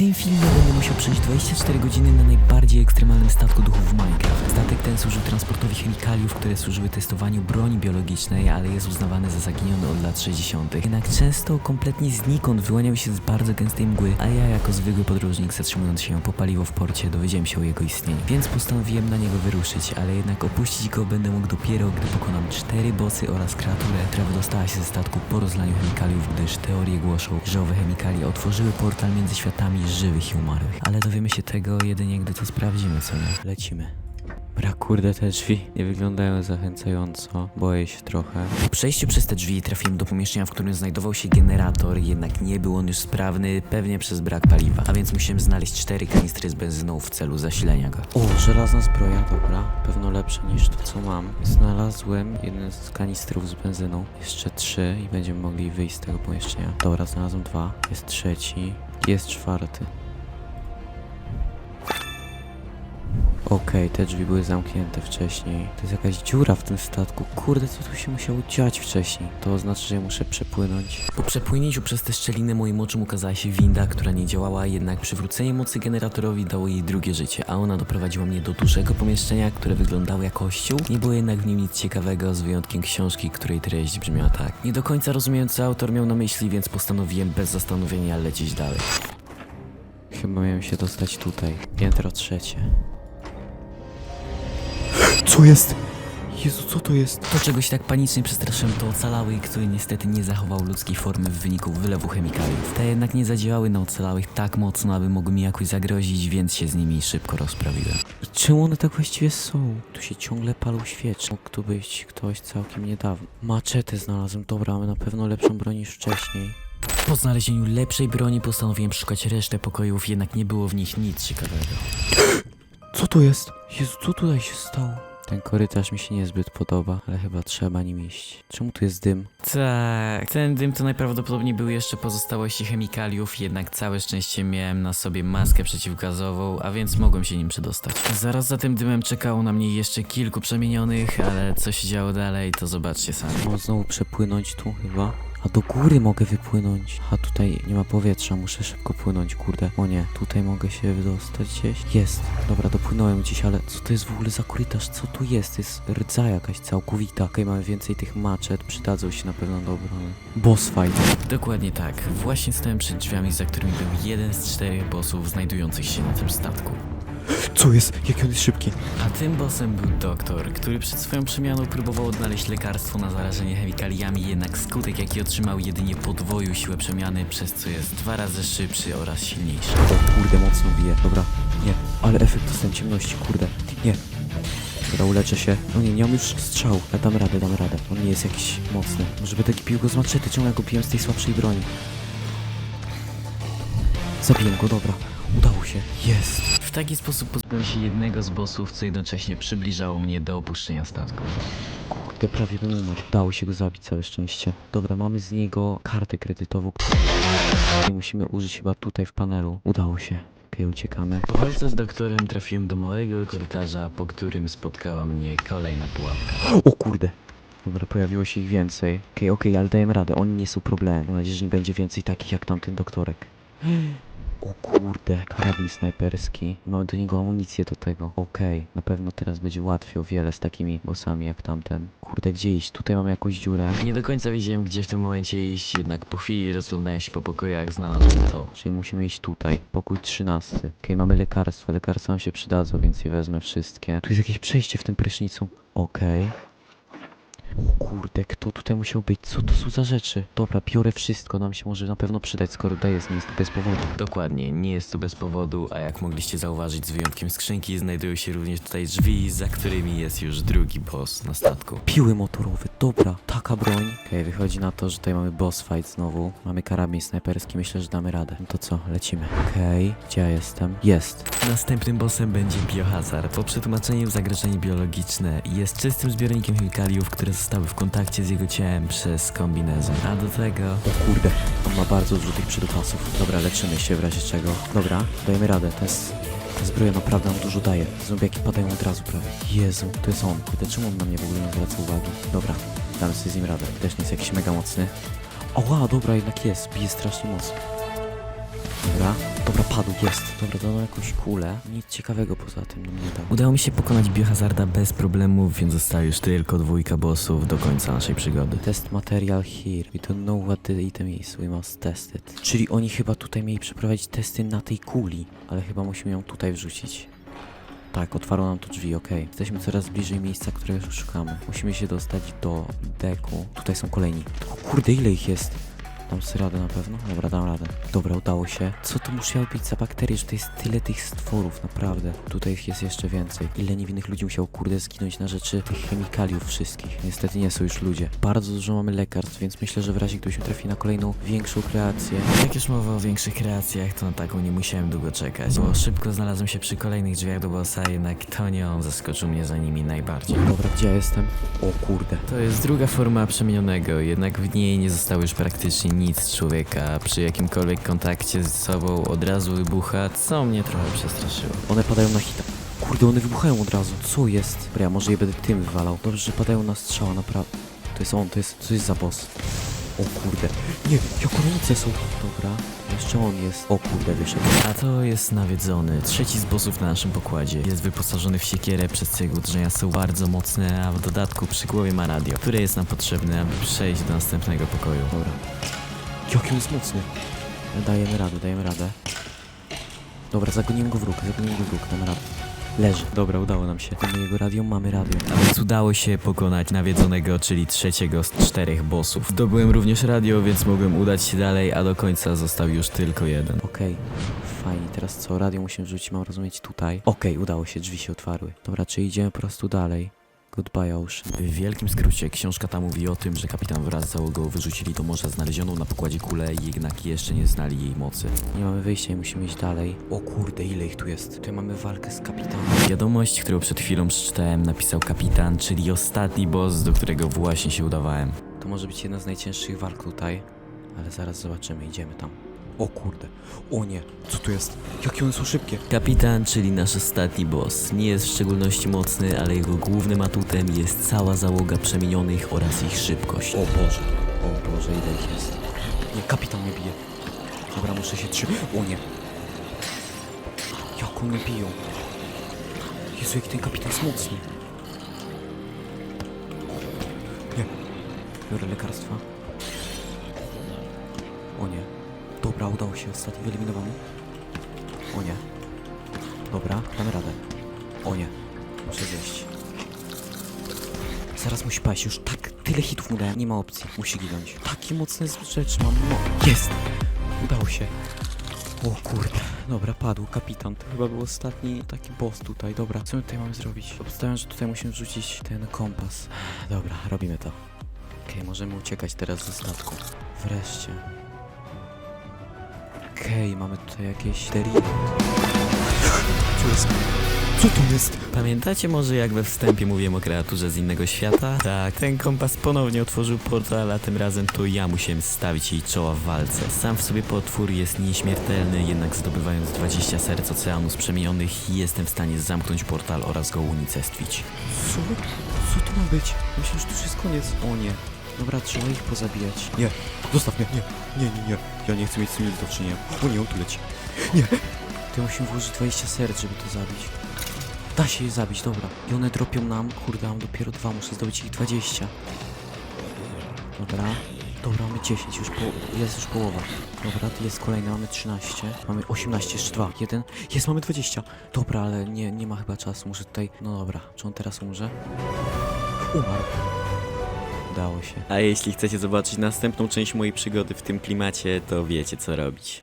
tym filmie będę musiał przejść 24 godziny na najbardziej ekstremalnym statku duchów w Minecraft. Statek ten służył transportowi chemikaliów, które służyły testowaniu broni biologicznej, ale jest uznawany za zaginiony od lat 60. Jednak często kompletnie znikąd wyłaniał się z bardzo gęstej mgły, a ja jako zwykły podróżnik zatrzymując się po paliwo w porcie dowiedziałem się o jego istnieniu. Więc postanowiłem na niego wyruszyć, ale jednak opuścić go będę mógł dopiero, gdy pokonam cztery bossy oraz kreaturę, która wydostała się ze statku po rozlaniu chemikaliów, gdyż teorie głoszą, że owe chemikalie otworzyły portal między światami żywych i umarłych. Ale dowiemy się tego jedynie, gdy to sprawdzimy, co nie? Lecimy. Brak kurde, te drzwi nie wyglądają zachęcająco. Boję się trochę. Po przejściu przez te drzwi trafiłem do pomieszczenia, w którym znajdował się generator, jednak nie był on już sprawny, pewnie przez brak paliwa. A więc musiałem znaleźć cztery kanistry z benzyną w celu zasilenia go. O, żelazna zbroja, dobra. Pewno lepsza niż to, co mam. Znalazłem jeden z kanistrów z benzyną. Jeszcze trzy i będziemy mogli wyjść z tego pomieszczenia. Dobra, znalazłem dwa. Jest trzeci. Jest czwarty. Okej, te drzwi były zamknięte wcześniej. To jest jakaś dziura w tym statku. Kurde, co tu się musiało dziać wcześniej? To oznacza, że ja muszę przepłynąć. Po przepłynięciu przez te szczeliny moim oczom ukazała się winda, która nie działała, jednak przywrócenie mocy generatorowi dało jej drugie życie, a ona doprowadziła mnie do dużego pomieszczenia, które wyglądało jak kościół. Nie było jednak w nim nic ciekawego, z wyjątkiem książki, której treść brzmiała tak. Nie do końca rozumiem, co autor miał na myśli, więc postanowiłem bez zastanowienia lecieć dalej. Chyba miałem się dostać tutaj. Piętro trzecie. Co jest? Jezu, co to jest? To czegoś tak panicznie przestraszyłem to ocalały, który niestety nie zachował ludzkiej formy w wyniku wylewu chemikaliów. Te jednak nie zadziałały na ocalałych tak mocno, aby mogły mi jakoś zagrozić, więc się z nimi szybko rozprawiłem. I czemu one tak właściwie są? Tu się ciągle palą świeczki. Mógł tu być ktoś całkiem niedawno. Maczetę znalazłem, dobra, mamy na pewno lepszą broń niż wcześniej. Po znalezieniu lepszej broni postanowiłem szukać resztę pokojów, jednak nie było w nich nic ciekawego. Co to jest? Jezu, co tutaj się stało? Ten korytarz mi się niezbyt podoba, ale chyba trzeba nim iść. Czemu tu jest dym? Tak, ten dym to najprawdopodobniej były jeszcze pozostałości chemikaliów, jednak całe szczęście miałem na sobie maskę przeciwgazową, a więc mogłem się nim przedostać. Zaraz za tym dymem czekało na mnie jeszcze kilku przemienionych, ale co się działo dalej, to zobaczcie sami. Mogę znowu przepłynąć tu chyba? A do góry mogę wypłynąć. A tutaj nie ma powietrza, muszę szybko płynąć, kurde. O nie, tutaj mogę się wydostać gdzieś. Jest. Dobra, dopłynąłem gdzieś, ale co to jest w ogóle za korytarz? Co tu jest? To jest rdza jakaś całkowita. Okej, mamy więcej tych maczet, przydadzą się na pewno do obrony. Boss fight. Dokładnie tak. Właśnie stałem przed drzwiami, za którymi był jeden z czterech bossów znajdujących się na tym statku. Co jest? Jaki on jest szybki? A tym bossem był doktor, który przed swoją przemianą próbował odnaleźć lekarstwo na zarażenie chemikaliami, jednak skutek jaki otrzymał jedynie podwoił siłę przemiany, przez co jest dwa razy szybszy oraz silniejszy. O kurde, mocno bije. Dobra, nie. Ale efekt dostałem ciemności, kurde. Nie. Dobra, uleczę się. No nie, nie mam już strzał. Ale dam radę, dam radę. On nie jest jakiś mocny. Może by taki bił go z maczety, ja go biłem z tej słabszej broni? Zabiłem go, dobra. Udało się. Jest. W taki sposób pozbyłem się jednego z bossów, co jednocześnie przybliżało mnie do opuszczenia statku. Kurde, prawie bym umarł. Udało się go zabić, całe szczęście. Dobra, mamy z niego kartę kredytową, której musimy użyć chyba tutaj w panelu. Udało się. Okej, uciekamy. Po walce z doktorem trafiłem do małego korytarza, po którym spotkała mnie kolejna pułapka. O kurde. Dobra, pojawiło się ich więcej. Okej, okej, ale dajemy radę. Oni nie są problemem. Mam nadzieję, że nie będzie więcej takich jak tamten doktorek. O kurde, karabin snajperski. Mamy do niego amunicję do tego. Okej, na pewno teraz będzie łatwiej o wiele z takimi bossami jak tamten. Kurde, gdzie iść? Tutaj mamy jakąś dziurę. Nie do końca wiedziałem, gdzie w tym momencie iść, jednak po chwili rozglądałem się po pokojach, znalazłem to. Czyli musimy iść tutaj. Pokój 13. Okej, mamy lekarstwa. Lekarstwa nam się przydadzą, więc je wezmę wszystkie. Tu jest jakieś przejście w tym prysznicu. Okej. O kurde, kto tutaj musiał być? Co to są za rzeczy? Dobra, biorę wszystko. Nam się może na pewno przydać, skoro tutaj jest miejsce bez powodu. Dokładnie, nie jest to bez powodu, a jak mogliście zauważyć, z wyjątkiem skrzynki znajdują się również tutaj drzwi, za którymi jest już drugi boss na statku. Piły motorowe, dobra, taka broń. Okej, wychodzi na to, że tutaj mamy boss fight znowu. Mamy karabin snajperski, myślę, że damy radę. No to co, lecimy. Okej, gdzie ja jestem? Jest. Następnym bossem będzie biohazard. Po przetłumaczeniu zagrożenie biologiczne jest czystym zbiornikiem chemikaliów, które zostały w kontakcie z jego ciałem przez kombinezon. A do tego O kurde, on ma bardzo dużo tych przydupasów. Dobra, leczymy się w razie czego. Dobra, dajemy radę, to jest... Ta zbroja naprawdę nam dużo daje. Zombiaki padają od razu prawie. Jezu, to jest on. Kurde, czemu on na mnie w ogóle nie zwraca uwagi? Dobra, damy sobie z nim radę. Też nie jest jakiś mega mocny. Oła, dobra, jednak jest. Bije strasznie mocno. Dobra, Dobra, padł, jest. Dobra, dano jakąś kulę. Nic ciekawego poza tym nam nie dał. Udało mi się pokonać biohazarda bez problemów, więc została już tylko dwójka bossów do końca naszej przygody. Test material here. We don't know what the item is. We must test it. Czyli oni chyba tutaj mieli przeprowadzić testy na tej kuli, ale chyba musimy ją tutaj wrzucić. Tak, otwarło nam tu drzwi, okej. Jesteśmy coraz bliżej miejsca, którego szukamy. Musimy się dostać do deku. Tutaj są kolejni. O kurde, ile ich jest? Dam sobie radę na pewno? Dobra, dam radę. Dobra, udało się. Co to musiało być za bakterie, że to jest tyle tych stworów, naprawdę. Tutaj ich jest jeszcze więcej. Ile niewinnych ludzi musiało, kurde, zginąć na rzeczy tych chemikaliów wszystkich. Niestety nie są już ludzie. Bardzo dużo mamy lekarstw, więc myślę, że w razie gdybyśmy trafili na kolejną większą kreację, Jak już mowa o większych kreacjach, to na taką nie musiałem długo czekać, bo szybko znalazłem się przy kolejnych drzwiach do bossa, jednak to nie on zaskoczył mnie za nimi najbardziej. Dobra, gdzie ja jestem? O kurde. To jest druga forma przemienionego, jednak w niej nie zostało już praktycznie nic człowieka. Przy jakimkolwiek kontakcie z sobą od razu wybucha, co mnie trochę przestraszyło. One padają na hita. Kurde, one wybuchają od razu. Co jest? Dobra, ja może je będę tym wywalał. Dobrze, że padają na strzała, naprawdę. To jest on, to jest, co jest za boss? O kurde. Nie, jak one są. Dobra, jeszcze on jest. O kurde, wyszedł. A to jest nawiedzony, trzeci z bossów na naszym pokładzie. Jest wyposażony w siekierę, przez co jego uderzenia są bardzo mocne, a w dodatku przy głowie ma radio, które jest nam potrzebne, aby przejść do następnego pokoju. Dobra. Jaki jest mocny. Dajemy radę, dajemy radę. Dobra, zagonimy go w róg, zagonimy go w róg, damy radę. Leży. Dobra, udało nam się. Mamy jego radio, mamy radio. A więc udało się pokonać nawiedzonego, czyli trzeciego z czterech bossów. Zdobyłem również radio, więc mogłem udać się dalej, a do końca został już tylko jeden. Okej, fajnie. Teraz co? Radio musimy wrzucić, mam rozumieć tutaj. Okej, udało się, drzwi się otwarły. Dobra, czy idziemy po prostu dalej? Goodbye, Ocean. W wielkim skrócie, książka ta mówi o tym, że kapitan wraz z załogą wyrzucili do morza znalezioną na pokładzie kulę, jednak jeszcze nie znali jej mocy. Nie mamy wyjścia i musimy iść dalej. O kurde, ile ich tu jest? Tutaj mamy walkę z kapitanem. Wiadomość, którą przed chwilą przeczytałem, napisał kapitan, czyli ostatni boss, do którego właśnie się udawałem. To może być jedna z najcięższych walk tutaj, ale zaraz zobaczymy, idziemy tam. O kurde, o nie, co tu jest? Jakie one są szybkie. Kapitan, czyli nasz ostatni boss, nie jest w szczególności mocny, ale jego głównym atutem jest cała załoga przemienionych oraz ich szybkość. O Boże, o Boże, ile ich jest. Nie, kapitan mnie bije. Dobra, muszę się trzymać. O nie. Jak one biją. Jezu, jaki ten kapitan jest mocny. Nie. Biorę lekarstwa. O nie. Dobra, udało się. Ostatni wyeliminowany. O nie. Dobra, damy radę. O nie. Muszę zjeść. Zaraz musi paść, już tak tyle hitów mu dałem, nie ma opcji, musi ginąć. Takie mocne rzeczy mam, no, jest! Udało się. O kurde, dobra, padł kapitan, to chyba był ostatni taki boss tutaj, dobra, co my tutaj mamy zrobić? Obstawiam, że tutaj musimy wrzucić ten kompas. Dobra, robimy to. Okej, możemy uciekać teraz ze statku. Wreszcie. Okej, mamy tutaj jakieś tery. Co jest? Co to jest? Pamiętacie może jak we wstępie mówiłem o kreaturze z innego świata? Tak, ten kompas ponownie otworzył portal, a tym razem to ja musiałem stawić jej czoła w walce. Sam w sobie potwór jest nieśmiertelny, jednak zdobywając 20 serc oceanu przemienionych jestem w stanie zamknąć portal oraz go unicestwić. Co? Co to ma być? Myślę, że to już jest koniec. O nie. Dobra, trzeba ich pozabijać. Nie, zostaw mnie, nie, nie, nie, nie. Ja nie chcę mieć z tym nic do czynienia. O nie, on tu leci. Nie. To musimy włożyć 20 serc, żeby to zabić. Da się je zabić, dobra. I one dropią nam, kurde, mam dopiero dwa, muszę zdobyć ich 20. Dobra. Dobra, mamy 10, już po... jest już połowa. Dobra, tu jest kolejna, mamy 13. Mamy 18, jeszcze dwa. Jeden. Jest, mamy 20. Dobra, ale nie, nie ma chyba czasu, muszę tutaj... No dobra, czy on teraz umrze? Umarł. Udało się. A jeśli chcecie zobaczyć następną część mojej przygody w tym klimacie, to wiecie co robić.